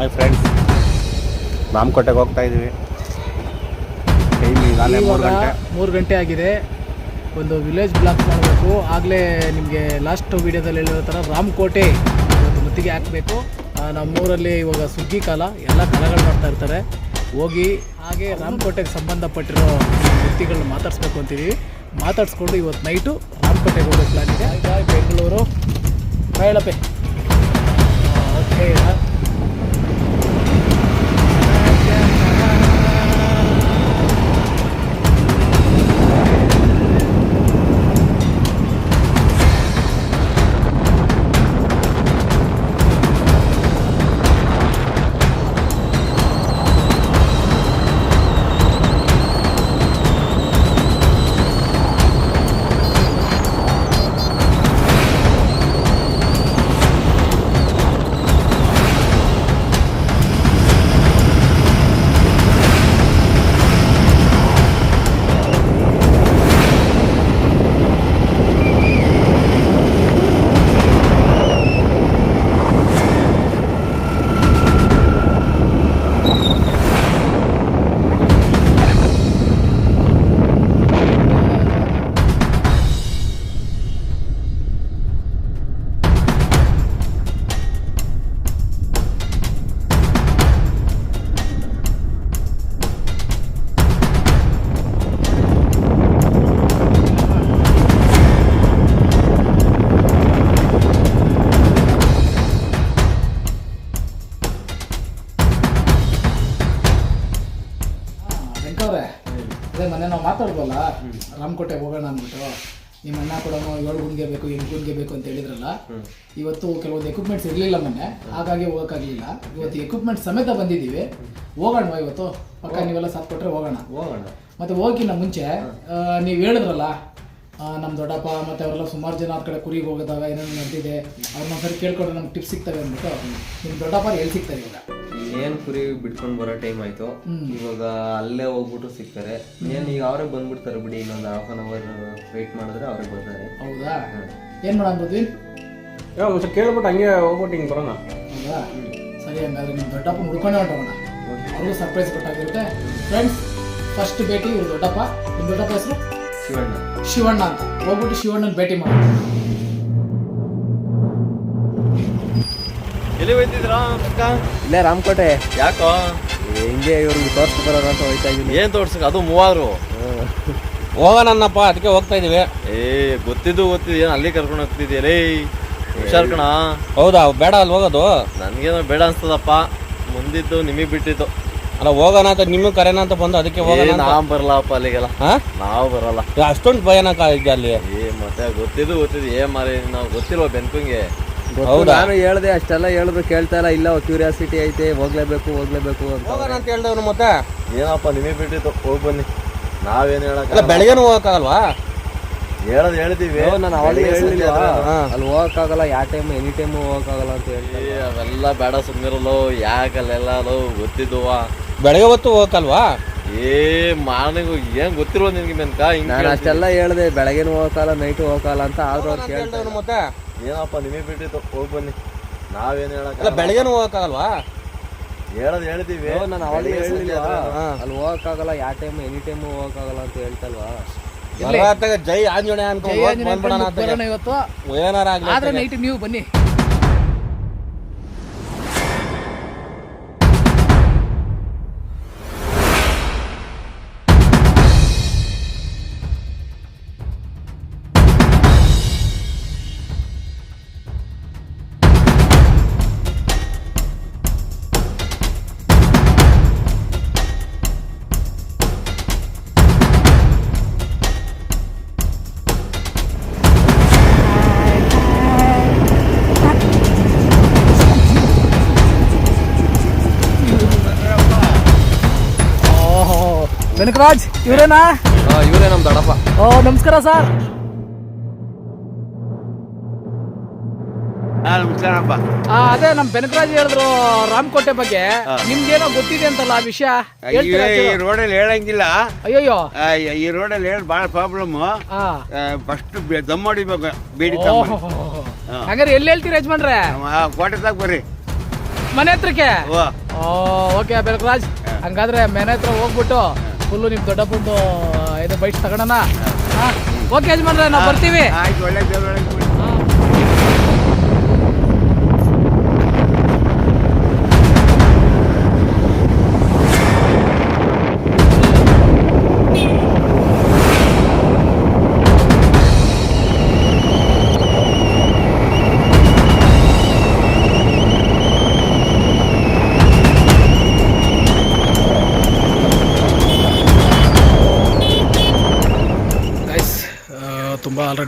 Hi friends ರಾಮಕೋಟೆಗೆ ಹೋಗ್ತಾ ಇದ್ದೀವಿ time ಈಗಾಗಲೇ ಮೂರು ಗಂಟೆ. ಮೂರು ಗಂಟೆ ಆಗಿದೆ. ಒಂದು ವಿಲೇಜ್ ಬ್ಲಾಕ್ ಮಾಡಬೇಕು. ಆಗಲೇ ನಿಮಗೆ ಲಾಸ್ಟ್ ವೀಡಿಯೋದಲ್ಲಿ ಹೇಳಿರೋ ಥರ ರಾಮಕೋಟೆ ಇವತ್ತು ಮುತ್ತಿಗೆ ಹಾಕಬೇಕು. ನಮ್ಮೂರಲ್ಲಿ ಇವಾಗ ಸುಗ್ಗಿ ಕಾಲ ಎಲ್ಲ ಕಲಗಳು ಮಾಡ್ತಾ ಇರ್ತಾರೆ. ಹೋಗಿ ಹಾಗೆ ರಾಮಕೋಟೆಗೆ ಸಂಬಂಧಪಟ್ಟಿರೋ ವ್ಯಕ್ತಿಗಳನ್ನ ಮಾತಾಡಿಸ್ಬೇಕು ಅಂತೀವಿ. ಮಾತಾಡಿಸ್ಕೊಂಡು ಇವತ್ತು ನೈಟು ರಾಮಕೋಟೆಗೆ ಹೋಗೋ ಪ್ಲಾನ್ ಇದೆ. ಬೆಂಗಳೂರು ಹೇಳಪ್ಪೆ ಓಕೆ ನಿಮ್ಮ ಅಣ್ಣ ಕೂಡ ಏಳು ಗುಂಡಿಗೆ ಬೇಕು ಎಂಟು ಗುಂಡಿಗೆ ಬೇಕು ಅಂತ ಹೇಳಿದ್ರಲ್ಲ ಇವತ್ತು ಕೆಲವೊಂದು ಎಕ್ವಿಪ್ಮೆಂಟ್ಸ್ ಇರಲಿಲ್ಲ ಮೊನ್ನೆ ಹಾಗಾಗಿ ಹೋಗೋಕ್ಕಾಗಲಿಲ್ಲ ಇವತ್ತು ಎಕ್ವಿಪ್ಮೆಂಟ್ ಸಮೇತ ಬಂದಿದ್ದೀವಿ. ಹೋಗೋಣ ಇವತ್ತು? ಪಕ್ಕ ನೀವೆಲ್ಲ ಸಾಥ್ ಕೊಟ್ಟರೆ ಹೋಗೋಣ. ಹೋಗೋಣ. ಮತ್ತೆ ಹೋಗಿನ ಮುಂಚೆ ನೀವು ಹೇಳಿದ್ರಲ್ಲ ನಮ್ಮ ದೊಡ್ಡಪ್ಪ ಮತ್ತೆ ಅವರೆಲ್ಲ ಸುಮಾರು ಜನ ಆ ಕಡೆ ಕುರಿಗೆ ಹೋಗೋದಾಗ ಏನೇನು ನಡೆದಿದೆ ಅವ್ರನ್ನ ಸರಿ ಕೇಳ್ಕೊಂಡ್ರೆ ನಮ್ಗೆ ಟಿಪ್ಸ್ ಸಿಗ್ತವೆ ಅಂದ್ಬಿಟ್ಟು ನಿಮ್ಮ ದೊಡ್ಡಪ್ಪ ಎಲ್ಲಿ ಸಿಗ್ತಾರೆ ಇವಾಗ. ಏನ್ ಕುರಿ ಬಿಟ್ಕೊಂಡ್ ಬರೋ ಟೈಮ್ ಆಯ್ತು ಇವಾಗ ಅಲ್ಲೇ ಹೋಗ್ಬಿಟ್ಟು ಸಿಗ್ತಾರೆ. ಏನ್ ಈಗ ಅವರೇ ಬಂದ್ಬಿಡ್ತಾರೆ ಬಿಡಿ ಇನ್ನೊಂದು ಹಾಫ್ ಅನ್ ಅವರ್ ವೇಟ್ ಮಾಡಿದ್ರೆ ಅವ್ರಿಗೆ ಬರ್ತಾರೆ. ಹೌದಾ? ಏನು ಮಾಡೋಣ ಬದ್ವಿ ಒಂದ್ಸಲ ಕೇಳ್ಬಿಟ್ಟು ಹಂಗೆ ಹೋಗ್ಬಿಟ್ಟು ಹಿಂಗೆ ಬರೋಣ. ಹೌದಾ? ಸರಿ ಹಂಗಾದ್ರೆ ನಿಮ್ಮ ದೊಡ್ಡಪ್ಪ ಹುಡ್ಕೊಂಡೆ ಹೊಂಟೋಣ ಅವ್ರಿಗೂ ಸರ್ಪ್ರೈಸ್ ಕೊಟ್ಟಾಗಿರುತ್ತೆ. ಫ್ರೆಂಡ್ಸ್ ಫಸ್ಟ್ ಭೇಟಿ ಇವ್ರು ದೊಡ್ಡಪ್ಪ. ನಿಮ್ಮ ದೊಡ್ಡಪ್ಪ ಹೆಸರು? ಶಿವಣ್ಣ. ಶಿವಣ್ಣ ಅಂತ. ಹೋಗ್ಬಿಟ್ಟು ಶಿವಣ್ಣನ ಭೇಟಿ ಮಾಡೋಣ. ಎಲ್ಲಿ ಹೋಯ್ತಿದ್ರಾ ಅಕ್ಕ? ಇಲ್ಲೇ ರಾಮಕೋಟೆ. ಯಾಕೋ? ಹಿಂಗೆ ಇವ್ರಿಗೆ ತೋರ್ಸ್ಕೊ ಬರೋಣ ಅಂತ ಹೋಯ್ತಾ ಇದೀನಿ. ಏನ್ ತೋರ್ಸಕ್? ಅದು ಮೂವಾರು. ಹೋಗೋಣಪ್ಪ ಅದಕ್ಕೆ ಹೋಗ್ತಾ ಇದೀವಿ. ಏ ಗೊತ್ತಿದ್ದು ಗೊತ್ತಿದ್ದು ಏನ್ ಅಲ್ಲಿ ಕರ್ಕೊಂಡು ಹೋಗ್ತಿದ್ಯಲೇ ಹುಷಾರ್ ಕಣ? ಹೌದಾ ಬೇಡ ಅಲ್ಲಿ ಹೋಗೋದು? ನನಗೇನೋ ಬೇಡ ಅನ್ಸ್ತದಪ್ಪ. ಮುಂದಿದ್ದು ನಿಮಗೆ ಬಿಟ್ಟಿತ್ತು ಅಲ್ಲ ಹೋಗೋಣ ಅಂತ ನಿಮಗೆ ಕರೆನ ಅಂತ ಬಂದು ಅದಕ್ಕೆ ಹೋಗೋಣ ನಾವ್ ಬರಲ್ಲಪ್ಪ ಅಲ್ಲಿಗೆಲ್ಲ. ಹಾ? ನಾವು ಬರಲ್ಲ. ಅಷ್ಟೊಂದು ಭಯನಕ ಇದೆ ಅಲ್ಲಿ. ಏ ಮತ್ತೆ ಗೊತ್ತಿದ್ದು ಗೊತ್ತಿದ್ದು. ಏ ಮಾರಿ ನಾವು ಗೊತ್ತಿಲ್ವ ಬೆನ್ಕಂಗೆ? ಹೌದಾ? ನಾನು ಹೇಳ್ದೆ ಅಷ್ಟೆಲ್ಲ ಹೇಳಿದ್ರು ಕೇಳ್ತಾ ಇಲ್ಲ. ಇಲ್ಲ ಕ್ಯೂರಿಯಾಸಿಟಿ ಐತೆ ಹೋಗ್ಲೇಬೇಕು ಹೋಗ್ಲೇಬೇಕು ಅಂತ ಹೋಗೋಣ ಅಂತ ಹೇಳ್ದವ್ರು ಮತ್ತೆ? ಏನಪ್ಪ ನಿಮಗೆ ಬಿಟ್ಟಿತ್ತು ಹೋಗಿ ಬನ್ನಿ. ನಾವೇನು ಅಲ್ಲ ಹೇಳಕ್ ಬೆಳಗ್ಗೆನೂ ಹೋಗಕ್ಕಾಗಲ್ವಾ? ಹೇಳದ್ ಹೇಳ್ತೀವಿ ನಾನು ಅವಾಗ ಬೆಳಿಗ್ಗೆ ಸಂಜೆ ಹೇಳಿಲ್ವಾ ಆದ್ರೆ ಹಾ. ಅಲ್ಲಿ ಹೋಗಕ್ಕಾಗಲ್ಲ ಯಾವ ಟೈಮ್ ಎನಿ ಟೈಮ್ ಹೋಗಕ್ಕಾಗಲ್ಲ ಅಂತ ಹೇಳಿ ಏ, ಅವೆಲ್ಲ ಬೇಡ ಸುಮ್ಮಿರಲ್ಲೋ ಯಾಕಲ್ಲೆಲ್ಲ ಗೊತ್ತಿದ್ದುವ. ಬೆಳಗ್ಗೆ ಹೊತ್ತು ಹೋಗಕ್ಕಲ್ವಾ ಏ ಮಾರ್ನಿಂಗ್ ಏನ್ ಗೊತ್ತಿರುವ ನಿನ್ಗೆ ಮೆನ್ಕ? ಹಿಂಗ್ ನಾನು. ಅಷ್ಟೆಲ್ಲ ಹೇಳ್ದೆ ಬೆಳಗ್ಗೆನೂ ಹೋಗಕ್ಕಾಗಲ್ಲ ನೈಟ್ ಹೋಗಕ್ಕಾಗಲ್ಲ ಅಂತ ಆದ್ರೂ ಅವ್ರು ಕೇಳ್ತಾ ಮತ್ತೆ? ಏನಪ್ಪ ನಿಮಗೆ ಬಿಟ್ಟಿತ್ತು ಹೋಗಿ ಬನ್ನಿ. ನಾವೇನು ಅಲ್ಲ ಬೆಳಗ್ಗೆನೂ ಹೋಗಕ್ಕಾಗಲ್ವಾ? ಹೇಳೋದು ಹೇಳ್ತೀವಿ. ನಾನು ಅವಾಗಲೇ ಬೆಳಿಗ್ಗೆ ಹೇಳಿಲ್ವಾ ಅಲ್ಲಿ ಹೋಗಕ್ಕಾಗಲ್ಲ ಯಾವ ಟೈಮ್ ಎನಿ ಟೈಮ್ ಹೋಗಕ್ಕಾಗಲ್ಲ ಅಂತ ಹೇಳ್ತಲ್ವಾ? ಬರತ್ತಾಗ ಜೈ ಆಂಜನೇಯ ಅಂತ ಅನ್ಕೊಂಡು ಬಂದ್ಬಿಡೋಣ ಇವತ್ತು. ಏನಾರ ಆಗ್ಲಿ ಆದ್ರೆ ನೈಟ್ ನೀವು ಬನ್ನಿ. ಬೆನಕರಾಜ್ ಇವರೇನಾ? ಇವರೇ ನಮ್ ದೊಡ್ಡಪ್ಪ. ಓ ನಮಸ್ಕಾರ ಸರ್. ನಮಸ್ಕಾರಪ್ಪ ಅದೇ ನಮ್ ಬೆನಕರಾಜ್ ಹೇಳಿದ್ರು ರಾಮಕೋಟೆ ಬಗ್ಗೆ. ನಿಮ್ಗೇನೋ ಗೊತ್ತಿದೆ ಅಂತಲ್ಲ ಆ ವಿಷಯ? ಹೇಳ್ತೀರಾ ಈ ರೋಡ್ ರೋಡಲ್ಲಿ ಹೇಳಂಗಿಲ್ಲ. ಅಯ್ಯಯ್ಯೋ. ಆ, ಈ ರೋಡಲ್ಲಿ ಹೇಳಿ ಭಾಳ ಪ್ರಾಬ್ಲಮ್ ಆ. ಫಸ್ಟ್ ದಮ್ ಹೊಡಿಬೇಕು ಬೇಡಿ ಓಹೋ. ಹಂಗಾರೆ ಎಲ್ಲಿ ಹೇಳ್ತೀರಾ ಯಜಮಾನ್ರೆ? ಕೋಟೆದಾಗ ಬರ್ರಿ. ಮನೆ ಹತ್ರಕ್ಕೆ? ಓ ಓಕೆ ಬೆನಕರಾಜ್ ಹಂಗಾದ್ರೆ ಮನೆ ಹತ್ರ ಹೋಗ್ಬಿಟ್ಟು ಫುಲ್ಲು ನಿಮ್ಮ ದೊಡ್ಡಪ್ಪಂದು ಇದು ಬೈಟ್ ತಗೋಣ ಓಕೆ ಯಜಮಾನ್ರೆ ನಾವು ಬರ್ತೀವಿ. ಆಯ್ತು ಒಳ್ಳೆ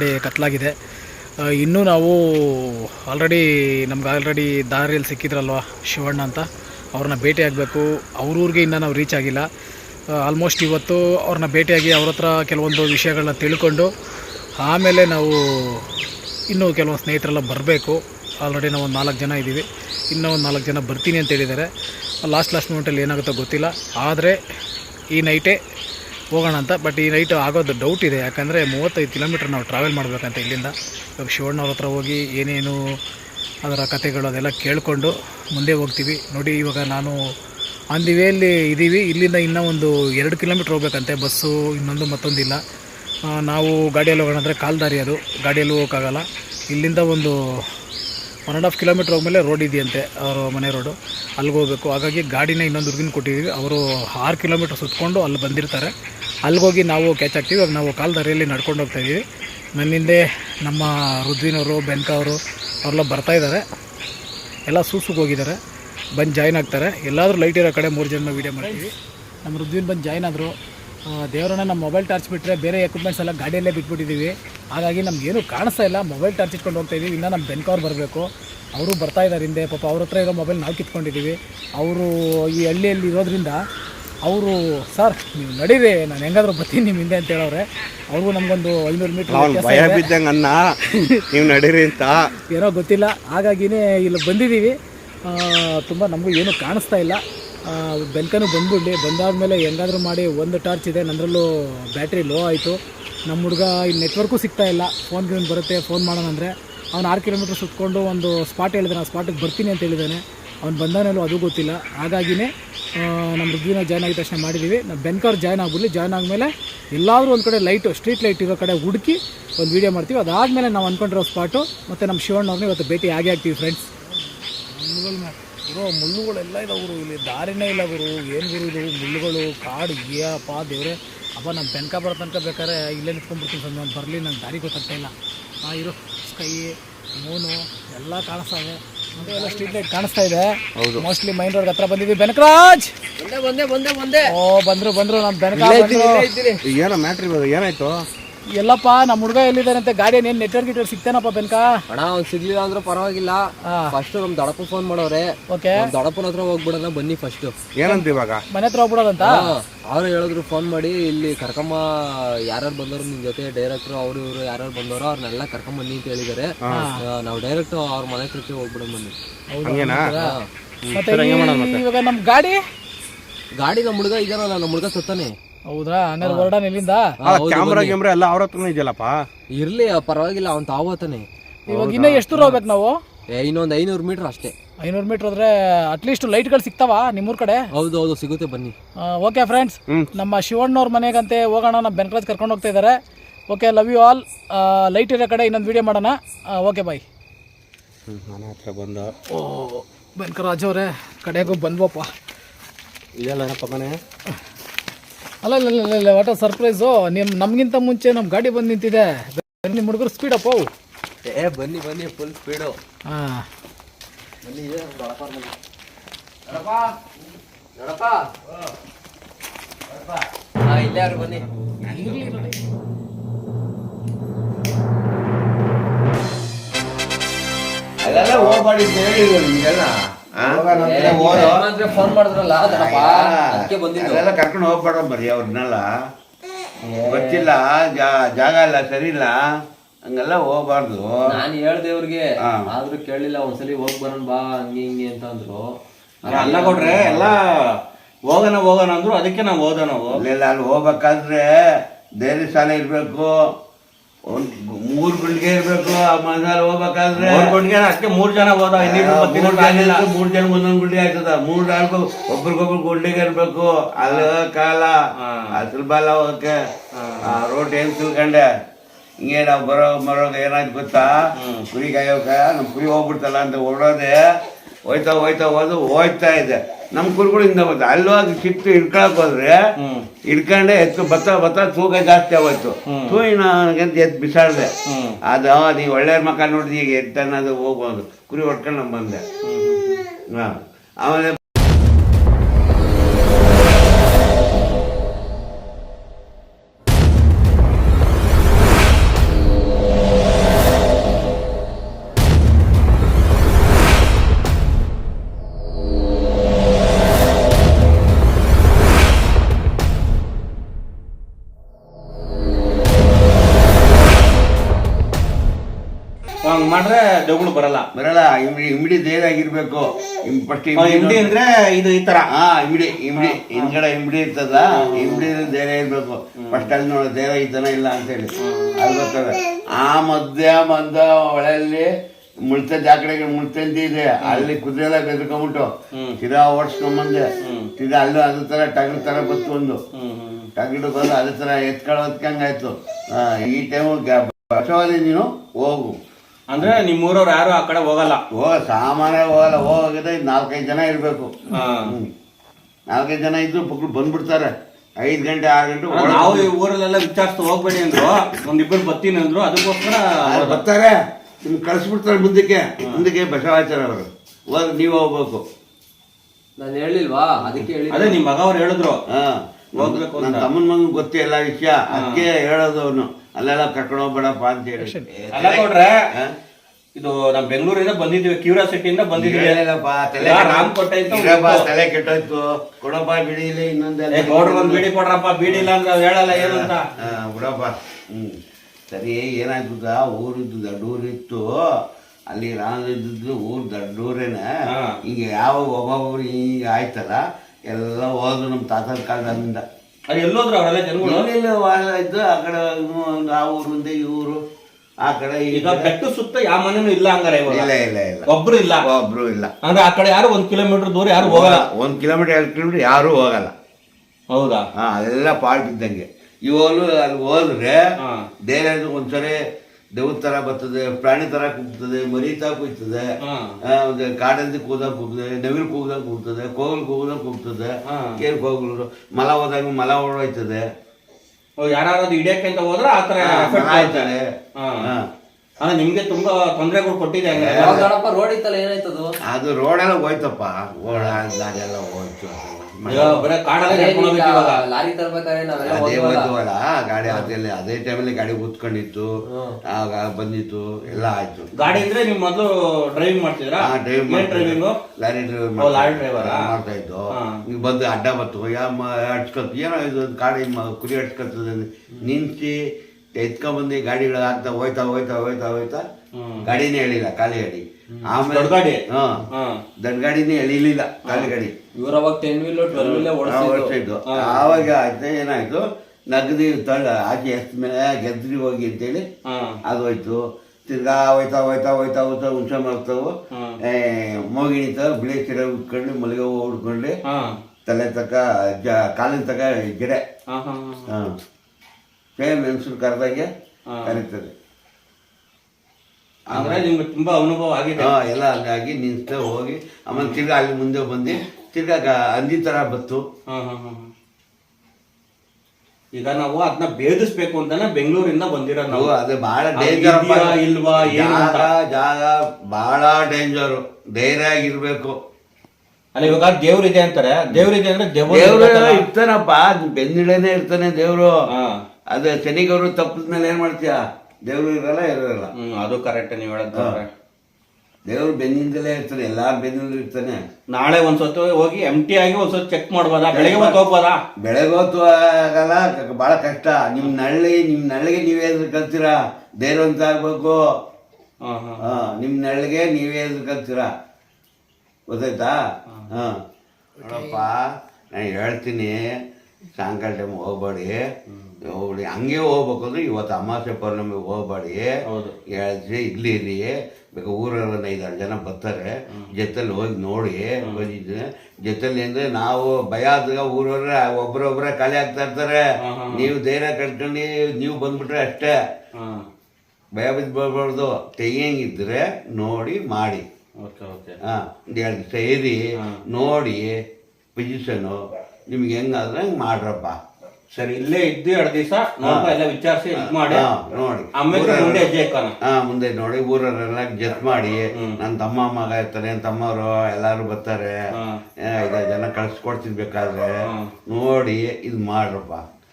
ಆಲ್ರೆಡಿ ಕತ್ಲಾಗಿದೆ. ಇನ್ನೂ ನಾವು ಆಲ್ರೆಡಿ ನಮ್ಗೆ ಆಲ್ರೆಡಿ ದಾರಿಯಲ್ಲಿ ಸಿಕ್ಕಿದ್ರಲ್ವ ಶಿವಣ್ಣ ಅಂತ. ಅವ್ರನ್ನ ಭೇಟಿ ಆಗಬೇಕು. ಅವ್ರೂರಿಗೆ ಇನ್ನೂ ನಾವು ರೀಚ್ ಆಗಿಲ್ಲ. ಆಲ್ಮೋಸ್ಟ್ ಇವತ್ತು ಅವ್ರನ್ನ ಭೇಟಿಯಾಗಿ ಅವ್ರ ಹತ್ರ ಕೆಲವೊಂದು ವಿಷಯಗಳನ್ನ ತಿಳ್ಕೊಂಡು ಆಮೇಲೆ ನಾವು ಇನ್ನೂ ಕೆಲವೊಂದು ಸ್ನೇಹಿತರೆಲ್ಲ ಬರಬೇಕು. ಆಲ್ರೆಡಿ ನಾವು ಒಂದು ನಾಲ್ಕು ಜನ ಇದ್ದೀವಿ. ಇನ್ನೂ ಒಂದು ನಾಲ್ಕು ಜನ ಬರ್ತೀನಿ ಅಂತ ಹೇಳಿದ್ದಾರೆ. ಲಾಸ್ಟ್ ಲಾಸ್ಟ್ ಮೂಮೆಂಟಲ್ಲಿ ಏನಾಗುತ್ತೋ ಗೊತ್ತಿಲ್ಲ. ಆದರೆ ಈ ನೈಟೇ ಹೋಗೋಣ ಅಂತ ಬಟ್ ಈ ನೈಟ್ ಆಗೋದು ಡೌಟ್ ಇದೆ. ಯಾಕಂದರೆ ಮೂವತ್ತೈದು ಕಿಲೋಮೀಟ್ರ್ ನಾವು ಟ್ರಾವೆಲ್ ಮಾಡಬೇಕಂತ ಇಲ್ಲಿಂದ. ಇವಾಗ ಶಿವಣ್ಣವ್ರ ಹತ್ರ ಹೋಗಿ ಏನೇನು ಅದರ ಕಥೆಗಳು ಅದೆಲ್ಲ ಕೇಳಿಕೊಂಡು ಮುಂದೆ ಹೋಗ್ತೀವಿ. ನೋಡಿ, ಇವಾಗ ನಾನು ಆನ್ ದಿ ಇದ್ದೀವಿ ಇಲ್ಲಿಂದ ಇನ್ನೂ ಒಂದು ಎರಡು ಕಿಲೋಮೀಟ್ರ್ ಹೋಗ್ಬೇಕಂತೆ. ಬಸ್ಸು ಇನ್ನೊಂದು ಮತ್ತೊಂದಿಲ್ಲ. ನಾವು ಗಾಡಿಯಲ್ಲಿ ಹೋಗೋಣ ಅಂದರೆ ಕಾಲು ದಾರಿ ಅದು. ಗಾಡಿಯಲ್ಲಿ ಹೋಗೋಕ್ಕಾಗಲ್ಲ. ಇಲ್ಲಿಂದ ಒಂದು ಒನ್ ಆ್ಯಂಡ್ ಹಾಫ್ ಕಿಲೋಮೀಟ್ರ್ ಹೋಗ್ಮೇಲೆ ರೋಡ್ ಇದೆಯಂತೆ, ಅವರ ಮನೆ ರೋಡು ಅಲ್ಲಿಗೆ ಹೋಗ್ಬೇಕು. ಹಾಗಾಗಿ ಗಾಡಿನ ಇನ್ನೊಂದು ಹುಡುಗಿನ ಕೊಟ್ಟಿದ್ದೀವಿ. ಅವರು ಆರು ಕಿಲೋಮೀಟ್ರ್ ಸುತ್ತಕೊಂಡು ಅಲ್ಲಿ ಬಂದಿರ್ತಾರೆ. ಅಲ್ಲಿಗೋಗಿ ನಾವು ಕ್ಯಾಚ್ ಆಗ್ತೀವಿ. ಇವಾಗ ನಾವು ಕಾಲ್ ದಾರಿಯಲ್ಲಿ ನಡ್ಕೊಂಡು ಹೋಗ್ತಾ ಇದ್ದೀವಿ ನನ್ನ ಹಿಂದೆ ನಮ್ಮ ರುದ್ವಿನವರು, ಬೆನ್ಕ ಅವರು, ಅವರೆಲ್ಲ ಬರ್ತಾ ಇದ್ದಾರೆ ಎಲ್ಲ ಸೂಸುಗೆ ಹೋಗಿದ್ದಾರೆ ಬಂದು ಜಾಯ್ನ್ ಆಗ್ತಾರೆ. ಎಲ್ಲಾದರೂ ಲೈಟ್ ಇರೋ ಕಡೆ ಮೂರು ಜನ ವೀಡಿಯೋ ಮಾಡ್ತೀವಿ. ನಮ್ಮ ರುದ್ವಿನ್ ಬಂದು ಜಾಯ್ನ್ ಆದರು. ದೇವರನ್ನ ನಮ್ಮ ಮೊಬೈಲ್ ಟಾರ್ಚ್ ಬಿಟ್ಟರೆ ಬೇರೆ ಎಕ್ವಿಪ್ಮೆಂಟ್ಸ್ ಎಲ್ಲ ಗಾಡಿಯಲ್ಲೇ ಬಿಟ್ಬಿಟ್ಟಿದ್ದೀವಿ ಹಾಗಾಗಿ ನಮಗೇನು ಕಾಣಿಸ್ತಾ ಇಲ್ಲ. ಮೊಬೈಲ್ ಟಾರ್ಚ್ ಇಟ್ಕೊಂಡು ಹೋಗ್ತಾ ಇದ್ದೀವಿ ಇನ್ನು ನಮ್ಮ ಬೆನ್ಕವ್ರು ಬರಬೇಕು. ಅವರು ಬರ್ತಾ ಇದ್ದಾರೆ ಹಿಂದೆ. ಪಾಪ ಅವ್ರ ಹತ್ರ ಇರೋ ಮೊಬೈಲ್ ನಾವು ಕಿತ್ಕೊಂಡಿದ್ದೀವಿ ಅವರು ಈ ಹಳ್ಳಿಯಲ್ಲಿ ಇರೋದ್ರಿಂದ ಅವರು ಸರ್ ನೀವು ನಡೀರಿ ನಾನು ಹೆಂಗಾದ್ರೂ ಬರ್ತೀನಿ ನಿಮ್ಮ ಹಿಂದೆ ಅಂತ ಹೇಳೋರೆ ಅವ್ರಿಗೂ ನಮಗೊಂದು ಐನೂರು ಮೀಟ್ರ್ ಭಯ ಬಿದ್ದಂಗೆ ಅನ್ನ ನೀವು ನಡೀರಿ ಅಂತ. ಏನೋ ಗೊತ್ತಿಲ್ಲ. ಹಾಗಾಗಿನೇ ಇಲ್ಲಿ ಬಂದಿದ್ದೀವಿ ತುಂಬ ನಮಗೂ ಏನೂ ಕಾಣಿಸ್ತಾ ಇಲ್ಲ. ಬೆಂಕನು ಬಂದ್ಬಿಡಿ ಬಂದಾದ ಮೇಲೆ ಹೆಂಗಾದ್ರೂ ಮಾಡಿ ಒಂದು ಟಾರ್ಚ್ ಇದೆ. ನಂದರಲ್ಲೂ ಬ್ಯಾಟ್ರಿ ಲೋ ಆಯಿತು. ನಮ್ಮ ಹುಡುಗ ಇಲ್ಲಿ ನೆಟ್ವರ್ಕು ಸಿಗ್ತಾ ಇಲ್ಲ. ಫೋನ್ ಗೀನ್ ಬರುತ್ತೆ ಫೋನ್ ಮಾಡೋಣ ಅಂದರೆ ಅವ್ನು ಆರು ಕಿಲೋಮೀಟ್ರ್ ಸುತ್ಕೊಂಡು ಒಂದು ಸ್ಪಾಟ್ ಹೇಳಿದಾನೆ. ಆ ಸ್ಪಾಟಿಗೆ ಬರ್ತೀನಿ ಅಂತ ಹೇಳಿದ್ದಾನೆ ಅವ್ನು ಬಂದಾನೇಲೋ ಅದು ಗೊತ್ತಿಲ್ಲ. ಹಾಗಾಗಿನೇ ನಮ್ಮ ಋಗ್ವಿನ ಜಾಯ್ನ್ ಆಗಿದ ತಕ್ಷಣ ಮಾಡಿದ್ದೀವಿ ನಾವು ಬೆನ್ಕಾರ್ ಜಾಯ್ನ್ ಆಗಿಬಿಡಲಿ. ಜಾಯ್ನ್ ಆದಮೇಲೆ ಎಲ್ಲಾದರೂ ಒಂದು ಕಡೆ ಲೈಟು, ಸ್ಟ್ರೀಟ್ ಲೈಟ್ ಇರೋ ಕಡೆ ಹುಡುಕಿ ಒಂದು ವೀಡಿಯೋ ಮಾಡ್ತೀವಿ. ಅದಾದಮೇಲೆ ನಾವು ಅಂದ್ಕೊಂಡಿರೋ ಸ್ಪಾಟು ಮತ್ತು ನಮ್ಮ ಶಿವಣ್ಣವ್ರನ್ನ ಇವತ್ತು ಭೇಟಿ ಆಗಿ ಆಗ್ತೀವಿ ಫ್ರೆಂಡ್ಸ್ ಇರೋ ಮುಳ್ಳುಗಳೆಲ್ಲ ಇದಾವೆ ಗುರು. ಇಲ್ಲಿ ದಾರಿನೇ ಇಲ್ಲ ಗುರು. ಏನು ಗುರು ಇದು? ಮುಳ್ಳುಗಳು, ಕಾಡು ಏಯಪ್ಪ ದೇವ್ರೆ. ಅಪ್ಪ ನಮ್ಮ ಬೆನ್ಕ ಬರೋ ತನಕ ಬೇಕಾದ್ರೆ ಇಲ್ಲೇ ನಿಂತ್ಕೊಂಡ್ಬಿಡ್ತೀನಿ ಸರ್ ನಾನು ಬರಲಿ, ನಂಗೆ ದಾರಿ ಗೊತ್ತಾಗ್ತಾ ಇಲ್ಲ. ಹಾಂ ಇರೋ ಸ್ಕೈ ಮೂನು ಎಲ್ಲ ಕಾಣಿಸ್ತಾ ಇದೆ ಎಲ್ಲ ಸ್ಟ್ರೀಟ್ ಲೈಟ್ ಕಾಣಿಸ್ತಾ ಇದೆ. ಮೋಸ್ಟ್ಲಿ ಮೈನ್ ರೋಡ್ ಹತ್ರ ಬಂದಿದ್ವಿ ಬೆನಕರಾಜ್! ಬಂದೆ ಬಂದೆ ಬಂದೆ ಬಂದೆ. ಓ ಬಂದ್ರು ಬಂದ್ರು ನಮ್ ಬೆನಕ ಏನೋ ಮ್ಯಾಟ್ರಿ ಏನಾಯ್ತು? ಎಲ್ಲಪ್ಪ ನಮ್ಮ ಹುಡುಗ ಎಲ್ಲಿದ್ದಾನಂತೆ? ಗಾಡಿ ಏನು ನೆಟ್ವರ್ಕ್ ಗಿಟ್ವರ್ಕ್ ಸಿಗ್ತಾನಪ್ಪ ಬೆನ್ಕ? ಅಣ್ಣ ಅವ್ನು ಸಿಗ್ಲಿಲ್ಲ ಅಂದ್ರೆ ಪರವಾಗಿಲ್ಲ. ಫಸ್ಟ್ ನಮ್ ದೊಡಪ್ಪ ಫೋನ್ ಮಾಡೋರೆ. ಓಕೆ. ನಮ್ ದೊಡಪ್ಪನ ಹತ್ರ ಹೋಗ್ಬಿಡೋಣ ಬನ್ನಿ ಫಸ್ಟ್ ಏನಂತ ಇವಾಗ? ಮನೆ ಹತ್ರ ಹೋಗ್ಬಿಡೋದಂತ? ಅವ್ರು ಹೇಳಿದ್ರು ಫೋನ್ ಮಾಡಿ ಇಲ್ಲಿ ಕರ್ಕಮ್ಮ ಯಾರ್ಯಾರು ಬಂದವರು ನಿಮ್ ಜೊತೆ ಡೈರೆಕ್ಟರ್ ಅವ್ರು ಇವರು ಯಾರ್ಯಾರು ಬಂದವರು ಅವ್ರನ್ನೆಲ್ಲ ಕರ್ಕೊಂಡ್ ಬನ್ನಿ ಅಂತ ಹೇಳಿದಾರೆ. ನಾವು ಡೈರೆಕ್ಟ್ ಅವ್ರ ಮನೆ ಹತ್ರಕ್ಕೆ ಹೋಗ್ಬಿಡೋಣ ಬನ್ನಿ. ಹಂಗೇನಾ? ಮತ್ತೆ ಇವಾಗ ನಮ್ ಗಾಡಿ? ಗಾಡಿ ನಮ್ಮ ಹುಡುಗ ಇದಾರಲ್ಲ ನಮ್ಮ ಹುಡುಗ ಸತ್ತಾನೆ. ಹೌದಾ ಹಂಗಾರೆ ವರ್ಡನ್ ಇಲ್ಲಿಂದ? ಕ್ಯಾಮ್ರಾ ಗಿಮ್ರಾ ಎಲ್ಲ ಅವ್ರ ಹತ್ರನೇ ಇದೆಯಲ್ಲಪ್ಪ? ಇರ್ಲಿ ಪರವಾಗಿಲ್ಲ ಅವ್ನ್ ತಾವತಾನೆ ಇವಾಗ ಇನ್ನೂ ಎಷ್ಟು ದೂರ ಹೋಗ್ಬೇಕು ನಾವು? ಇನ್ನೊಂದ್ ಐನೂರು ಮೀಟರ್ ಅಷ್ಟೇ. ಐನೂರು ಮೀಟರ್ ಹೋದ್ರೆ ಅಟ್ಲೀಸ್ಟ್ ಲೈಟ್ಗಳು ಸಿಗ್ತಾವ ನಿಮ್ಮೂರ್ ಕಡೆ? ಹೌದು ಹೌದು ಸಿಗುತ್ತೆ ಬನ್ನಿ. ಓಕೆ ಫ್ರೆಂಡ್ಸ್ ನಮ್ಮ ಶಿವಣ್ಣವ್ರ ಮನೆಗಂತೆ ಹೋಗೋಣ ನಮ್ಮ ಬೆನ್ಕರಾಜ್ ಕರ್ಕೊಂಡು ಹೋಗ್ತಾ ಇದ್ದಾರೆ okay love you all light ಇರೋ ಕಡೆ ಇನ್ನೊಂದು ವಿಡಿಯೋ ಮಾಡೋಣ. ಓಕೆ ಬಾಯ್ ಮನೆ ಹತ್ರ ಬಂದು. ಓ ಬೆನ್ಕರಾಜ್ ಅವರೇ ಕಡೆಗೂ ಬಂದ್ವಪ್ಪ. ಇದೆಲ್ಲ ಏನಪ್ಪ ಮನೆ? ಅಲ್ಲ ಇಲ್ಲ ಇಲ್ಲ ಸರ್ಪ್ರೈಸು. ನಿಮ್ಮ ನಮಗಿಂತ ಮುಂಚೆ ನಮ್ಮ ಗಾಡಿ ಬಂದು ನಿಂತಿದೆ. ನಿಮ್ಮ ಹುಡುಗರು ಸ್ಪೀಡಪ್ಪ ಅವು ಏ ಬನ್ನಿ ಬನ್ನಿ ಫುಲ್ ಸ್ಪೀಡು ಹಾಂ. ಬನ್ನಿ ಇದೆ ನಮ್ ದೊಡ್ಡಪ್ಪ ಬನ್ನಿ ದೊಡ್ಡಪ್ಪ ಹಾ ಇಲ್ಲೇ ಯಾರು ಬನ್ನಿ. ಅಲ್ಲೆಲ್ಲ ಹೋಗ್ಬಾಡಿ ಹೇಳಿ ಹೇಳಿದ್ರು ನಿಮ್ಗೆಲ್ಲ? ಫೋನ್ ಮಾಡಿದ್ರಲ್ಲ ಅದಕ್ಕೆ ಬಂದಿದ್ದು. ಅಲ್ಲೆಲ್ಲ ಕರ್ಕೊಂಡು ಹೋಗ್ಬಾರ ಬರೀ ಅವ್ರನ್ನೆಲ್ಲ ಗೊತ್ತಿಲ್ಲ ಜಾಗ ಇಲ್ಲ ಸರಿ ಇಲ್ಲ. ಹಂಗೆಲ್ಲ ಹೋಗ್ಬಾರ್ದು. ನಾನು ಹೇಳ್ದೆ ಅವ್ರಿಗೆ. ಆದ್ರೂ ಕೇಳಿಲ್ಲ ಒಂದ್ಸಲಿ ಹೋಗ್ ಬರೋಣ ಬಾ ಹಂಗೆ ಹಿಂಗೆ ಅಂತ ಅಂದ್ರು. ಅಲ್ಲ ಕೊಡ್ರೆ ಎಲ್ಲ ಹೋಗೋಣ ಹೋಗೋಣ ಅಂದ್ರು ಅದಕ್ಕೆ ನಾವು ಹೋದ ನಾವು. ಅಲ್ಲೆಲ್ಲ ಅಲ್ಲಿ ಹೋಗ್ಬೇಕಾದ್ರೆ ಧೈರ್ಯ ಶಾಲೆ ಇರಬೇಕು. ಮೂರ್ ಗುಂಡಿಗೆ ಇರ್ಬೇಕು ಆ ಮಸಾಲ ಹೋಗ್ಬೇಕಾದ್ರೆ. ಮೂರ್ ಗುಂಡಿಗೆ ಅಷ್ಟೇ ಮೂರ್ ಜನ ಹೋದ ಮೂರ್ ಜನ ಒಂದೊಂದ್ ಗುಂಡಿ ಆಯ್ತದ. ಮೂರ್ ನಾಲ್ಕು ಒಬ್ರಿಗೊಬ್ರು ಗುಂಡಿಗೆ ಇರ್ಬೇಕು. ಅಲ್ಲ ಕಾಲ ಅದ್ರ ಬಾಲ ಹೋಗಕ್ಕೆ. ಆ ರೋಡ್ ಏನ್ ತಿಳ್ಕೊಂಡೆ ಹಿಂಗೆ ನಾವು ಬರೋ ಬರೋದು ಏನಾಯ್ತು ಗೊತ್ತಾ? ಕುರಿ ಕಾಯೋಕ ನಮ್ ಕುರಿ ಹೋಗ್ಬಿಡ್ತಲ್ಲ ಅಂತ ಹೊರಡೋದೆ ಹೋಯ್ತಾ ಹೋಯ್ತಾ ಹೋದು ಹೋಯ್ತಾ ಇದೆ. ನಮ್ಮ ಕುರುಗಳು ಹಿಂದೆ ಬಂದ ಅಲ್ಲಿ ಹೋಗಿ ಸಿಕ್ತು ಹಿಡ್ಕೊಳಕ್ ಹೋದ್ರೆ ಹಿಡ್ಕೊಂಡೆ ಎತ್ತು ಬತ್ತ ಬತ್ತ ತೂಕ ಜಾಸ್ತಿ ಆಗೋಯ್ತು. ತೂಯಿ ನನಗಂತ ಎತ್ತು ಬಿಸಾಡ್ದೆ. ಅದು ನೀ ಒಳ್ಳೆ ಮಕ್ಕ ನೋಡಿದ್ವಿ ಈಗ ಎತ್ತನ್ನೋದು ಹೋಗ್ಬೋದು. ಕುರಿ ಹೊಡ್ಕೊಂಡು ನಾನು ಬಂದೆ. ಹಾ. ಆಮೇಲೆ ಹಂಗ್ ಮಾಡ್ರೆ ಜಗಳು ಬರಲ್ಲ. ಬರಲ್ಲ ಇಮ್ಡಿ ಇಮ್ಡಿ ದೇಹ ಫಸ್ಟ್ ಆ, ಅಂದ್ರೆ ಇದು ಈ ತರ. ಹಾ ಇಮ್ಡಿ ಇಮ್ಡಿ ಹಿಂದ್ಗಡೆ ಇಮ್ಡಿ ಇರ್ತದ ಇಮ್ಡಿ ದೇಹ ಇರ್ಬೇಕು. ಫಸ್ಟ್ ಅಲ್ಲಿ ನೋಡ ದೇಹ ಇದ್ದಾನ ಇಲ್ಲ ಅಂತೇಳಿ ಅಲ್ಲಿ ಬರ್ತದೆ ಆ ಮಧ್ಯ ಬಂದ ಒಳಲ್ಲಿ ಮುಳ್ತ ಜಾಕಡೆಗೆ ಮುಳ್ತಂತಿ ಇದೆ. ಅಲ್ಲಿ ಕುದುರೆ ಎಲ್ಲ ಬೆದ್ಕೊಂಬಿಟ್ಟು ತಿರಾ ಓಡಿಸ್ಕೊಂಬಂದೆ ತಿರಾ ಅಲ್ಲೂ ಅದ್ರ ತರ ಟಗರ್ ತರ ಬತ್ತು ಒಂದು. ಟಗರು ಬಂದು ಅದ್ರ ತರ ಎತ್ಕೊಳ್ಳೋದ್ಕಂಗಾಯ್ತು ಈ ಟೈಮು ಬಸವಾದಿ ನೀನು ಹೋಗು. ಅಂದ್ರೆ ನಿಮ್ ಊರವ್ರು ಯಾರು ಆ ಕಡೆ ಹೋಗಲ್ಲ. ಓ ಸಾಮಾನ್ಯ ಹೋಗಲ್ಲ. ಹೋಗಿದೆ ನಾಲ್ಕೈದು ಜನ ಇರಬೇಕು. ಹಾ. ನಾಲ್ಕೈದು ಜನ ಇದ್ರು ಮಕ್ಕಳು ಬಂದ್ಬಿಡ್ತಾರೆ. ಐದು ಗಂಟೆ ಆರು ಗಂಟೆ ಒಳಗೆ ನಾವು ಈ ಊರಲ್ಲೆಲ್ಲ ವಿಚಾರಿಸ್ತಾ ಹೋಗ್ಬೇಡಿ ಅಂದ್ರು. ಒಂದಿಬ್ಬರು ಬರ್ತೀನಿ ಅಂದ್ರು. ಅದಕ್ಕೋಸ್ಕರ ಅವ್ರು ಬರ್ತಾರೆ? ನಿಮ್ಗೆ ಕಳಿಸ್ಬಿಡ್ತಾರೆ ಮುಂದಕ್ಕೆ. ಮುಂದಕ್ಕೆ ಬಸವಾಚಾರ ಅವರು. ಹೋದ್ರೆ ನೀವು ಹೋಗ್ಬೇಕು. ನಾನು ಹೇಳಿಲ್ವಾ? ಅದಕ್ಕೆ ಹೇಳಿ ಅದೇ ನಿಮ್ ಮಗ ಅವ್ರು ಹೇಳಿದ್ರು. ಹಾ. ಹೋಗ್ಬೇಕು ನನ್ನ ತಮ್ಮನ ಮಗನ್ ಗೊತ್ತೇ ಎಲ್ಲ ವಿಷಯ. ಅದಕ್ಕೆ ಹೇಳೋದು ಅವನು. ಅಲ್ಲೆಲ್ಲ ಕರ್ಕೊಂಡು ಹೋಗ್ಬೇಡಪ್ಪ ಅಂತ ಹೇಳಿ. ಅಲ್ಲ ನೋಡ್ರೆ? ಇದು ನಮ್ ಬೆಂಗಳೂರಿಂದ ಬಂದಿದ್ವಿ ಕ್ಯೂರಿಯಾಸಿಟಿಯಿಂದ ಬಂದಿದ್ವಿ ಹೇಳಿಲ್ಲಪ್ಪ, ತಲೆ ಅಂತ ಇರಪ್ಪ, ತಲೆ ಕೆಟ್ಟೋಯ್ತು. ಕೊಡಪ್ಪ ಬಿಡಿ ಇಲ್ಲ ಇನ್ನೊಂದೆಲ್ಲ ನೋಡ್ರಿ ಒಂದ್ ಬಿಡಿ ಕೊಡ್ರಪ್ಪ ಬಿಡಿ ಇಲ್ಲ ಅಂದ್ರೆ ಹೇಳಲ್ಲ ಏನು ಅಂತ. ಬಿಡಪ್ಪ. ಹ್ಮ್. ಸರಿ ಏನಾಯ್ತು ಗೊತ್ತಾ? ಊರಿದ್ದು ದೊಡ್ಡ ಊರಿತ್ತು ಅಲ್ಲಿ ರಾಮದಿದ್ದು ಇದ್ದಿದ್ದು ಊರ್ ದೊಡ್ಡ ಊರೇನೆ ಹಾ. ಹಿಂಗೆ ಯಾವ ಒಬ್ಬೊಬ್ರು ಈಗ ಆಯ್ತಲ್ಲ ಎಲ್ಲ ಹೋದ್ರು ನಮ್ಮ ತಾತನ ಕಾಲದಿಂದ. ಅದು ಎಲ್ಲೋದ್ರು ಅವರೆಲ್ಲ ಜನಗಳು? ಎಲ್ಲೆಲ್ಲ ವಾಸ ಇದ್ದು ಆ ಕಡೆ ಒಂದು ಆ ಊರಿಂದ ಈ ಊರು ಆ ಕಡೆ ಈಗ ಬೆಟ್ಟ ಸುತ್ತ ಯಾವ ಮನೇನು ಇಲ್ಲ ಹಂಗಾರೆ ಇವಾಗ? ಇಲ್ಲ ಇಲ್ಲ ಇಲ್ಲ. ಒಬ್ರು ಇಲ್ಲ? ಒಬ್ರು ಇಲ್ಲ. ಅಂದ್ರೆ ಆ ಕಡೆ ಯಾರು ಒಂದ್ ಕಿಲೋಮೀಟರ್ ದೂರ ಯಾರು ಹೋಗಲ್ಲ? ಒಂದ್ ಕಿಲೋಮೀಟರ್ ಎರಡು ಕಿಲೋಮೀಟರ್ ಯಾರು ಹೋಗಲ್ಲ. ಹೌದಾ? ಹಾ ಅದೆಲ್ಲ ಪಾಲ್ಟ್ ಇದ್ದಂಗೆ. ಇವಾಗಲೂ ಅಲ್ಲಿ ಹೋದ್ರೆ ಹಾ. ದೇವ್ರದು ಒಂದ್ಸರಿ ದೇವ್ರ ತರ ಬರ್ತದೆ ಪ್ರಾಣಿ ತರ ಕೂಗ್ತದೆ ಮರಿತಾ ಕೂಗ್ತದೆ ಕಾಡಲ್ಲಿ ಆ, ಕೂದಾಗ ಕೂಗ್ತದೆ ನವಿಲು ಕೂಗ್ದಾಗ ಕೂಗ್ತದೆ ಕೋಗಲ್ ಕೂಗ್ದಾಗ ಕೂಗ್ತದೆ ಏನ್ ಕೇರ್ ಕೋಗಲು ಮಲ ಹೋದಾಗ ಮಲ ಓಡೋಯ್ತದೆ ಯಾರು ಹಿಡಿಯಕ್ಕೆ ಅಂತ ಹೋದ್ರೆ ಆತರ ತರ. ಅಂದ್ರೆ ನಿಮ್ಗೆ ತುಂಬಾ ತೊಂದರೆಗಳು ಕೊಟ್ಟಿದೆ ರೋಡ್ ಇತ್ತಲ್ಲ ಏನಾಯ್ತದು? ಅದು ರೋಡೆಲ್ಲ ಹೋಯ್ತಪ್ಪ. ಓಡ ದಾರಿಯೆಲ್ಲ ಹೋಯ್ತು ಲಾರಿ ತರ್ಬೇಕಾದ್ರೆ ಅದೇ ಹೋದ್ವಲ್ಲ. ಹೋಯ್ತವಲ್ಲ ಗಾಡಿ ಅದೇ ಅದೇ ಟೈಮಲ್ಲಿ ಗಾಡಿ ಕೂತ್ಕೊಂಡಿತ್ತು ಆಗ ಬಂದಿತ್ತು ಎಲ್ಲ ಆಯ್ತು. ಗಾಡಿ ಅಂದ್ರೆ ನೀವು ಮೊದಲು ಡ್ರೈವಿಂಗ್ ಮಾಡ್ತಿದ್ರಾ ಮಾಡ್ತಾ driving lorry driver lorry driver? ಮಾಡ್ತಾ ಇದ್ದು. ನೀವ್ ಬಂದು ಅಡ್ಡ ಬತ್ತು ಯಾ ಅಡ್ಸ್ಕೊತ್ ಏನೋ ಇದು ಗಾಡಿ ಕುರಿ ಅಡ್ಸ್ಕೊತ ನಿಂತಿ ಎತ್ಕೊಂಡ್ಬಂದು ಗಾಡಿಗಳು ಆಗ್ತಾ ಹೋಯ್ತಾ ಹೋಯ್ತಾ ಹೋಯ್ತಾ ಹೋಯ್ತಾ ಗಾಡಿನೇ ಹೇಳಿಲ್ಲ ಖಾಲಿ ಗಾಡಿ ಆಮೇಲೆ ಗಾಡಿ? ಹಾ. ಹಾ. ದೊಡ್ಡ ಗಾಡಿನೇ ಎಳಿಲಿಲ್ಲ ಗಾಡಿ. ಇವ್ರು ಅವಾಗ ಟೆನ್ ವೀಲ್ ಟ್ವೆಲ್ ವೀಲ್ ಓಡಿಸಿದ್ದು. ಆವಾಗ ಆಯ್ತು ಏನಾಯ್ತು? ನಗದಿ ತಳ್ಳ ಆಚೆ ಎಸ್ ಮೇಲೆ ಗೆದ್ರಿ ಹೋಗಿ ಅಂತೇಳಿ ಹಾ. ಅದು ಹೋಯ್ತು. ತಿರ್ಗಾ ಹೋಯ್ತಾ ಹೋಯ್ತಾ ಹೋಯ್ತಾ ಹೋಯ್ತಾ ಹುಣ್ಸೆ ಮಾಡ್ತಾವು ಏ ಮೋಗಿಣಿ ತ ಬಿಳಿ ಚಿರ ಉಟ್ಕೊಂಡು ಮಲ್ಲಿಗೆ ಹೂವು ಉಟ್ಕೊಂಡು ಹಾ. ತಲೆ ತಕ್ಕ ಜ ಕಾಲಿನ ತಕ ಗಿಡ. ಸೇಮ್ ಮೆಣಸು ಕರೆದಂಗೆ ಕರೀತದೆ. ಅಂದ್ರೆ ನಿಮ್ಗೆ ತುಂಬಾ ಅನುಭವ ಆಗಿದೆ. ಹಾಂ ಎಲ್ಲ ಹಂಗಾಗಿ ನಿಂತ ಹೋಗಿ ಆಮೇಲೆ ತಿರ್ಗಾ ಅಲ್ಲಿ ಮುಂದೆ ಬಂದು ತಿರ್ಗಾ ಅಂದಿ ತರ ಥರ ಬತ್ತು. ಹಾ ಹಾ ಹಾ ಹಾ. ಈಗ ನಾವು ಅದನ್ನ ಭೇದಿಸ್ಬೇಕು ಅಂತಾನೆ ಬೆಂಗಳೂರಿಂದ ಬಂದಿರೋದು ನಾವು. ನಾವು ಅದು ಬಹಳ ಅದು ಡೇಂಜರ್ ಇದ್ಯಾ, ಇಲ್ವಾ, ಏನು ಅಂತ? ಜಾಗ ಬಹಳ ಡೇಂಜರು ಧೈರ್ಯ ಆಗಿರ್ಬೇಕು. ಅಲ್ಲ ಇವಾಗ ದೇವ್ರಿದೆ ಅಂತಾರೆ. ದೇವ್ರಿದೆ ಅಂದ್ರೆ ದೇವ್ರು? ಇರ್ತಾನಪ್ಪ ಬೆನ್ನಿಡೇನೆ ಇರ್ತಾನೆ ದೇವ್ರು. ಅದೇ ಶನಿಗೌರು ತಪ್ಪಿದ್ಮೇಲೆ ಏನ್ ಮಾಡ್ತೀಯ? ದೇವ್ರು ಇರಲ್ಲ ಇರಲ್ಲ. ಹ್ಮ್ ಅದು ಕರೆಕ್ಟ್ ನೀವು ಹೇಳೋದು ನೋಡ್ರೆ. ದೇವ್ರು ಬೆನ್ನಿಂದಲೇ ಇರ್ತಾನೆ ಎಲ್ಲಾರ ಬೆನ್ನಿಂದ ಇರ್ತಾನೆ. ನಾಳೆ ಒಂದ್ಸತ್ ಹೋಗಿ ಎಂಟಿ ಆಗಿ ಒಂದ್ಸತ್ ಚೆಕ್ ಮಾಡ್ಬೋದಾ? ಬೆಳಗ್ಗೆ ಮತ್ತೆ ಹೋಗ್ಬೋದಾ? ಬೆಳಗ್ಗೆ ಹೊತ್ತು ಆಗಲ್ಲ ಕ- ಬಹಳ ಕಷ್ಟ. ನಿಮ್ ನಳ್ಳಿ ನಿಮ್ ನಳ್ಳಿಗೆ ನೀವೇ ಎದ್ರು ಕಲ್ತೀರಾ? ಧೈರ್ಯವಂತ ಆಗ್ಬೇಕು. ಹಾ ಹಾ. ಹಾ ನಿಮ್ ನಳ್ಳಿಗೆ ನೀವೇ ಎದ್ರು ಕಲ್ತೀರಾ? ಗೊತ್ತಾಯ್ತಾ? ಹಾ. ನೋಡಪ್ಪ ನಾನು ಹೇಳ್ತೀನಿ ಸಾಯಂಕಾಲ ಟೈಮ್ ಹೋಗ್ಬೇಡಿ. ಹೋಗ್ಬಿಡಿ ಹಂಗೆ ಹೋಗ್ಬೇಕಂದ್ರೆ ಇವತ್ತು ಅಮಾಸೆ ಪೌರ್ಣಮಿ ಹೋಗ್ಬೇಡಿ. ಹೌದು. ಇಲ್ಲಿ ಇಲ್ಲಿ ಇರಿ. ಬೇಕು ಊರಲ್ಲಿ ಒಂದು ಐದಾರು ಜನ ಬರ್ತಾರೆ. ಜೊತೆಲಿ ಹೋಗಿ ನೋಡಿ. ಬಂದಿದ್ದೀನಿ ಜೊತೆಲಿ ಅಂದರೆ ನಾವು ಭಯ ಆದಾಗ ಊರವ್ರೆ ಒಬ್ರೊಬ್ರೆ ಖಾಲಿ ಆಗ್ತಾ ಇರ್ತಾರೆ. ನೀವು ಧೈರ್ಯ ಕಟ್ಕೊಂಡು ನೀವು ಬಂದ್ಬಿಟ್ರೆ ಅಷ್ಟೇ. ಭಯ ಬಿದ್ದು ಬರಬಾರ್ದು ತೆಗಿಯಂಗಿದ್ರೆ ನೋಡಿ ಮಾಡಿ. Okay okay. ಹಾಂ ಎರಡು ದಿವಸ ಇರಿ. ನೋಡಿ ಪೊಸಿಷನು ನಿಮ್ಗೆ ಹೆಂಗಾದ್ರೆ ಹಂಗೆ ಮಾಡ್ರಪ್ಪ. ಸರಿ ಇಲ್ಲೇ ಇದ್ದು ಎರಡು ದಿವಸ ನೋಡ್ಕೊ ಎಲ್ಲ ವಿಚಾರಿಸಿ ಇದು ಮಾಡಿ. ಹಾ, ನೋಡಿ. ಆಮೇಲೆ ಮುಂದೆ ಹೆಜ್ಜೆ ಇಕ್ಕೋಣ ಹಾ ಮುಂದೆ ನೋಡಿ ಊರಲ್ಲೆಲ್ಲ ಜತ್ ಮಾಡಿ. ನನ್ನ ತಮ್ಮ ಮಗ ಇರ್ತಾನೆ ನನ್ನ ತಮ್ಮವರು ಎಲ್ಲಾರು ಬರ್ತಾರೆ. ಏ, ಜನ ಕಳ್ಸ್ಕೊಡ್ತೀನಿ ಬೇಕಾದ್ರೆ ನೋಡಿ ಇದು ಮಾಡ್ರಪ್ಪ.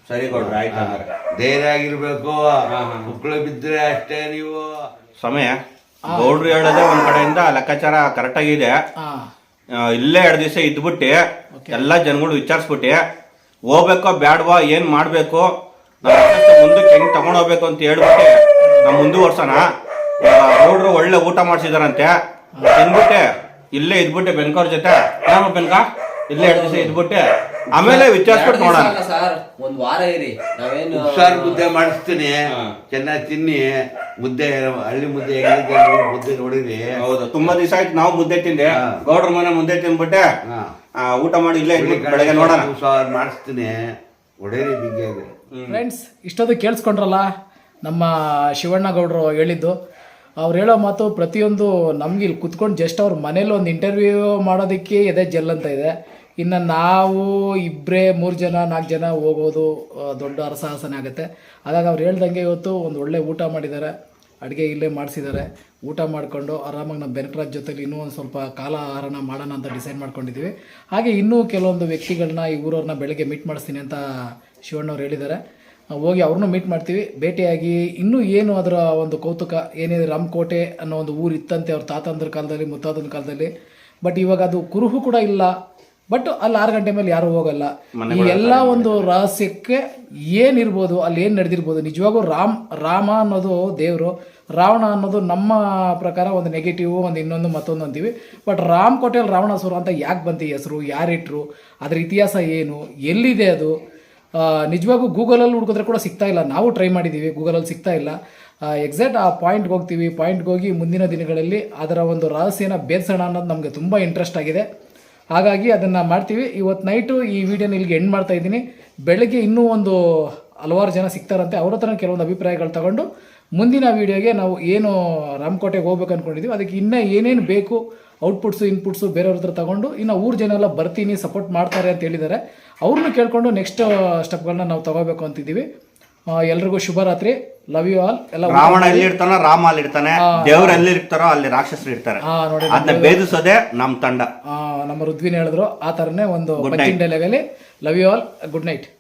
ಸರಿ ಕೊಡ್ರಿ ಆಯ್ತು ಹಂಗಾರೆ. ಧೈರ್ಯ ಆಗಿರ್ಬೇಕು. ಮಕ್ಕಳು ಬಿದ್ರೆ ಅಷ್ಟೇ ನೀವು. ಸಮಯ. ಗೌಡ್ರು ಹೇಳೋದೇ ಒಂದ್ ಕಡೆಯಿಂದ ಲೆಕ್ಕಾಚಾರ ಕರೆಕ್ಟ್ ಆಗಿದೆ. ಹಾಂ. ಇಲ್ಲೇ ಎರಡು ದಿವಸ ಇದ್ಬಿಟ್ಟು ಎಲ್ಲಾ ಜನಗಳು ವಿಚಾರಿಸ್ಬಿಟ್ಟು ಹೋಗ್ಬೇಕೋ ಬ್ಯಾಡ್ವಾ ಏನ್ ಮಾಡ್ಬೇಕು ಮುಂದಕ್ಕೆ ಹೆಂಗ್ ತಗೊಂಡೋಗ್ಬೇಕು ಅಂತ ಹೇಳ್ಬಿಟ್ಟೆ ನಮ್ಮ ಮುಂದುವರ್ಸೋಣ. ವರ್ಷನ ಗೌಡ್ರು ಒಳ್ಳೆ ಊಟ ಮಾಡ್ಸಿದಾರಂತೆ. ತಿನ್ಬಿಟ್ಟೆ ಇಲ್ಲೇ ಇದ್ಬಿಟ್ಟೆ ಬೆನ್ಕವ್ರ ಜೊತೆ. ಬೆನ್ಕ? ಇಲ್ಲೇ ಎರಡು ದಿವಸ ಇದ್ಬಿಟ್ಟೆ. ಆಮೇಲೆ ವಿಚಾರಿಸ್ಬಿಟ್ಟು ನೋಡೋಣ. ಸರ್ ಒಂದ್ ವಾರ ಇರಿ. ನಾವೇನು ಹುಷಾರ್ ಮುದ್ದೆ ಮಾಡಿಸ್ತೀನಿ. ಚೆನ್ನಾಗಿ ತಿನ್ನಿ. ಮುದ್ದೆ ಹಳ್ಳಿ ಮುದ್ದೆ ಹೆಂಗಿದೆ ಮುದ್ದೆ ನೋಡಿರಿ. ಹೌದು ತುಂಬಾ ದಿವಸ ಆಯ್ತು ನಾವು ಮುದ್ದೆ ತಿಂದೆ. ಗೌಡ್ರ ಮನೆ ಮುದ್ದೆ ತಿನ್ಬಿಟ್ಟೆ. ಊಟ ಮಾಡಿ ಇಲ್ಲೇ ಬೆಳಗ್ಗೆ ನೋಡೋಣ. ಮಾಡಿಸ್ತೀನಿ. ಬಿಗ್ಗೆ ಫ್ರೆಂಡ್ಸ್ ಇಷ್ಟೊಂದು ಕೇಳಿಸ್ಕೊಂಡ್ರಲ್ಲ ನಮ್ಮ ಶಿವಣ್ಣ ಗೌಡರು ಹೇಳಿದ್ದು. ಅವ್ರು ಹೇಳೋ ಮಾತು ಪ್ರತಿಯೊಂದು ನಮ್ಗೆ ಇಲ್ಲಿ ಕುತ್ಕೊಂಡು ಜಸ್ಟ್ ಅವ್ರ ಮನೇಲಿ ಒಂದು ಇಂಟರ್ವ್ಯೂ ಮಾಡೋದಕ್ಕೆ ಎದೆ ಜೆಲ್ ಅಂತ ಇದೆ. ಇನ್ನು ನಾವು ಇಬ್ಬರೇ ಮೂರು ಜನ ನಾಲ್ಕು ಜನ ಹೋಗೋದು ದೊಡ್ಡ ಅರಸಾಹಸನೇ ಆಗುತ್ತೆ. ಹಾಗಾಗಿ ಅವ್ರು ಹೇಳ್ದಂಗೆ ಇವತ್ತು ಒಂದು ಒಳ್ಳೆ ಊಟ ಮಾಡಿದ್ದಾರೆ. ಅಡುಗೆ ಇಲ್ಲೇ ಮಾಡಿಸಿದ್ದಾರೆ ಊಟ ಮಾಡಿಕೊಂಡು ಆರಾಮಾಗಿ ನಮ್ಮ ಬೆನಕರಾಜ್ ಜೊತೆಲಿ ಇನ್ನೂ ಒಂದು ಸ್ವಲ್ಪ ಕಾಲ ಆಹಾರನ ಮಾಡೋಣ ಅಂತ ಡಿಸೈಡ್ ಮಾಡ್ಕೊಂಡಿದ್ದೀವಿ ಹಾಗೆ ಇನ್ನೂ ಕೆಲವೊಂದು ವ್ಯಕ್ತಿಗಳನ್ನ ಈ ಊರವ್ರನ್ನ ಬೆಳಗ್ಗೆ ಮೀಟ್ ಮಾಡಿಸ್ತೀನಿ ಅಂತ ಶಿವಣ್ಣವ್ರು ಹೇಳಿದ್ದಾರೆ ಹೋಗಿ ಅವ್ರನ್ನೂ ಮೀಟ್ ಮಾಡ್ತೀವಿ. ಭೇಟಿಯಾಗಿ ಇನ್ನೂ ಏನು ಅದರ ಒಂದು ಕೌತುಕ, ಏನಿದೆ ರಾಮಕೋಟೆ ಅನ್ನೋ ಒಂದು ಊರು ಇತ್ತಂತೆ ಅವ್ರ ತಾತಂದ್ರ ಕಾಲದಲ್ಲಿ ಮುತ್ತಾತನ ಕಾಲದಲ್ಲಿ. ಬಟ್ ಇವಾಗ ಅದು ಕುರುಹು ಕೂಡ ಇಲ್ಲ. ಬಟ್ ಅಲ್ಲಿ ಆರು ಗಂಟೆ ಮೇಲೆ ಯಾರು ಹೋಗಲ್ಲ. ಈ ಎಲ್ಲ ಒಂದು ರಹಸ್ಯಕ್ಕೆ ಏನಿರ್ಬೋದು ಅಲ್ಲಿ ಏನು ನಡೆದಿರ್ಬೋದು ನಿಜವಾಗೂ ರಾಮ್ ರಾಮ ಅನ್ನೋದು ದೇವರು ರಾವಣ ಅನ್ನೋದು ನಮ್ಮ ಪ್ರಕಾರ ಒಂದು ನೆಗೆಟಿವ್ ಒಂದು ಇನ್ನೊಂದು ಮತ್ತೊಂದು ಅಂತೀವಿ. ಬಟ್ ರಾಮ್ ಕೋಟೆಯಲ್ಲಿ ರಾವಣಾಸುರ ಅಂತ ಯಾಕೆ ಬಂತು ಹೆಸರು ಯಾರಿಟ್ರು ಅದ್ರ ಇತಿಹಾಸ ಏನು ಎಲ್ಲಿದೆ ಅದು? ನಿಜವಾಗೂ ನಿಜವಾಗೂ ಗೂಗಲಲ್ಲಿ ಹುಡುಕಿದ್ರೆ ಕೂಡ ಸಿಗ್ತಾ ಇಲ್ಲ. ನಾವು ಟ್ರೈ ಮಾಡಿದ್ದೀವಿ ಗೂಗಲಲ್ಲಿ ಸಿಗ್ತಾ ಇಲ್ಲ. ಎಕ್ಸಾಕ್ಟ್ ಆ ಪಾಯಿಂಟ್ಗೆ ಹೋಗ್ತೀವಿ ಪಾಯಿಂಟ್ಗೆ ಹೋಗಿ ಮುಂದಿನ ದಿನಗಳಲ್ಲಿ ಅದರ ಒಂದು ರಹಸ್ಯನ ಬೇರ್ಸೋಣ ಅನ್ನೋದು ನಮಗೆ ತುಂಬ ಇಂಟ್ರೆಸ್ಟ್ ಆಗಿದೆ. ಹಾಗಾಗಿ ಅದನ್ನು ಮಾಡ್ತೀವಿ. ಇವತ್ತು ನೈಟು ಈ ವಿಡಿಯೋನ ಇಲ್ಲಿಗೆ ಎಂಡ್ ಮಾಡ್ತಾ ಇದ್ದೀನಿ. ಬೆಳಗ್ಗೆ ಇನ್ನೂ ಒಂದು ಹಲವಾರು ಜನ ಸಿಗ್ತಾರಂತೆ. ಅವ್ರ ಹತ್ರ ಕೆಲವೊಂದು ಅಭಿಪ್ರಾಯಗಳು ತಗೊಂಡು ಮುಂದಿನ ವಿಡಿಯೋಗೆ ನಾವು ಏನು ರಾಮಕೋಟೆಗೆ ಹೋಗ್ಬೇಕು ಅಂದ್ಕೊಂಡಿದ್ದೀವಿ ಅದಕ್ಕೆ ಇನ್ನೂ ಏನೇನು ಬೇಕು ಔಟ್ಪುಟ್ಸು ಇನ್ಪುಟ್ಸು ಬೇರೆಯವ್ರ ಹತ್ರ ತಗೊಂಡು ಇನ್ನು ಊರು ಜನ ಎಲ್ಲ ಬರ್ತೀನಿ ಸಪೋರ್ಟ್ ಮಾಡ್ತಾರೆ ಅಂತ ಹೇಳಿದ್ದಾರೆ. ಅವ್ರನ್ನೂ ಕೇಳಿಕೊಂಡು ನೆಕ್ಸ್ಟ್ ಸ್ಟೆಪ್ಗಳನ್ನ ನಾವು ತಗೋಬೇಕು ಅಂತಿದ್ದೀವಿ. ಎಲ್ರಿಗೂ ಶುಭರಾತ್ರಿ. ಲವ್ ಯು ಆಲ್ ಎಲ್ಲ ರಾವಣ ಎಲ್ಲಿ ಇರ್ತಾನೋ ರಾಮ ಅಲ್ಲಿ ಇರ್ತಾನೆ ದೇವ್ರ ಎಲ್ಲಿ ಇರ್ತಾರೋ ಅಲ್ಲಿ ರಾಕ್ಷಸರು ಇರ್ತಾರೆ. ಆ, ನೋಡಿ ಅದನ್ನ ಭೇದಿಸೋದೇ ನಮ್ ತಂಡ. ಆ, ನಮ್ಮ ರುದ್ವಿನ್ ಹೇಳಿದ್ರು. ಆ ತರನೇ ಒಂದು punching ಡೈಲಾಗಲ್ಲಿ love you all good night